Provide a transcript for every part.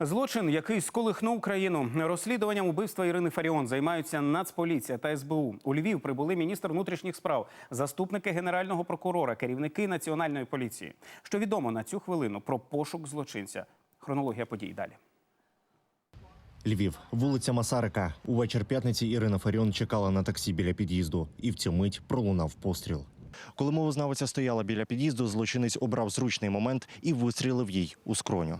Злочин, який сколихнув країну, розслідуванням убивства Ірини Фаріон займаються Нацполіція та СБУ. У Львів прибули міністр внутрішніх справ, заступники генерального прокурора, керівники національної поліції. Що відомо на цю хвилину про пошук злочинця? Хронологія подій далі. Львів, вулиця Масарика. Увечір п'ятниці Ірина Фаріон чекала на таксі біля під'їзду, і в цю мить пролунав постріл. Коли мовознавиця стояла біля під'їзду, злочинець обрав зручний момент і вистрілив їй у скроню.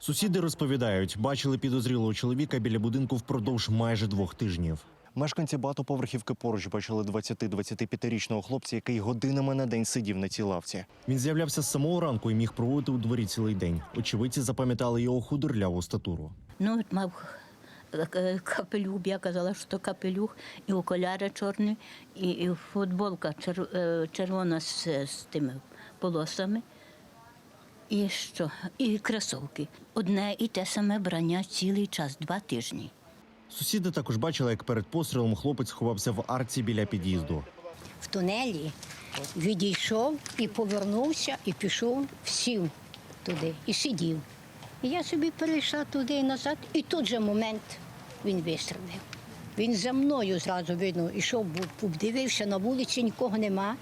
Сусіди розповідають, бачили підозрілого чоловіка біля будинку впродовж майже двох тижнів. Мешканці багатоповерхівки поруч бачили 20-25-річного хлопця, який годинами на день сидів на цій лавці. Він з'являвся з самого ранку і міг проводити у дворі цілий день. Очевидці запам'ятали його худорляву статуру. Ну, мав е, капелюх, я казала, що то капелюх, і окуляри чорні, і, і футболка е, червона з, з тими полосами. І що? І кросовки. Одне і те саме брання цілий час, два тижні. Сусіди також бачили, як перед пострілом хлопець ховався в арці біля під'їзду. в тунелі, відійшов і повернувся, і пішов, сів туди і сидів. І я собі перейшла туди і назад, і тут же момент він вистрілив. Він за мною зразу видно, ішов, був, був, дивився на вулиці, нікого нема,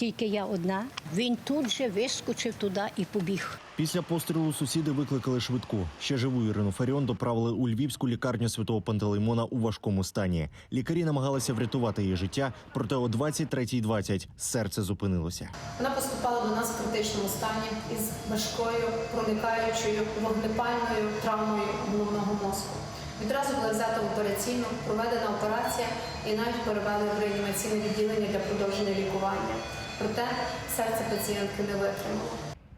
тільки я одна. Він тут же вискочив туди і побіг. Після пострілу сусіди викликали швидку. Ще живу Ірину Фаріон доправили у львівську лікарню святого Пантелеймона у важкому стані. Лікарі намагалися врятувати її життя, проте о 23.20 серце зупинилося. Вона поступала до нас в критичному стані із важкою проникаючою вогнепальною травмою головного мозку. Відразу була взята в операційну, проведена операція і навіть перевели в реанімаційне відділення для продовження лікування. Проте серце пацієнтки не витримало.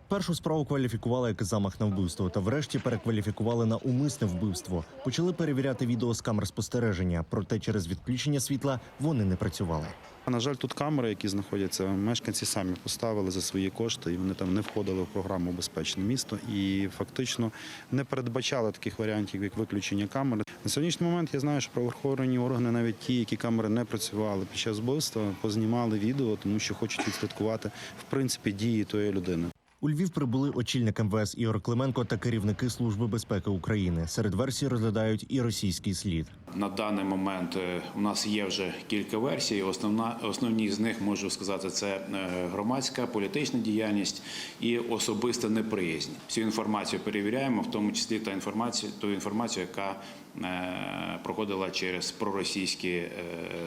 Першу справу кваліфікували як замах на вбивство, та врешті перекваліфікували на умисне вбивство. Почали перевіряти відео з камер спостереження, проте через відключення світла вони не працювали. На жаль, тут камери, які знаходяться, мешканці самі поставили за свої кошти, і вони там не входили в програму Безпечне місто і фактично не передбачали таких варіантів, як виключення камери. На сьогоднішній момент я знаю, що правоохоронні органи, навіть ті, які камери не працювали під час вбивства, познімали відео, тому що хочуть відслідкувати в принципі дії тої людини. У Львів прибули очільник МВС Ігор Клименко та керівники Служби безпеки України. Серед версій розглядають і російський слід. На даний момент е, у нас є вже кілька версій. Основна основні з них можу сказати, це е, громадська політична діяльність і особиста неприязнь. Всю інформацію перевіряємо, в тому числі та інформацію, ту інформацію, яка е, проходила через проросійські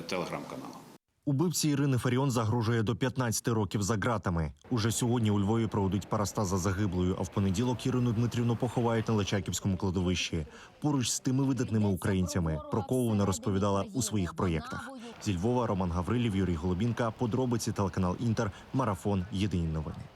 телеграм-канали. Убивці Ірини Фаріон загрожує до 15 років за ґратами. Уже сьогодні у Львові проведуть параста за загиблою, а в понеділок Ірину Дмитрівну поховають на Личаківському кладовищі поруч з тими видатними українцями, про кого вона розповідала у своїх проєктах. Зі Львова Роман Гаврилів, Юрій Голубінка, подробиці телеканал Інтер, марафон. Єдині новини.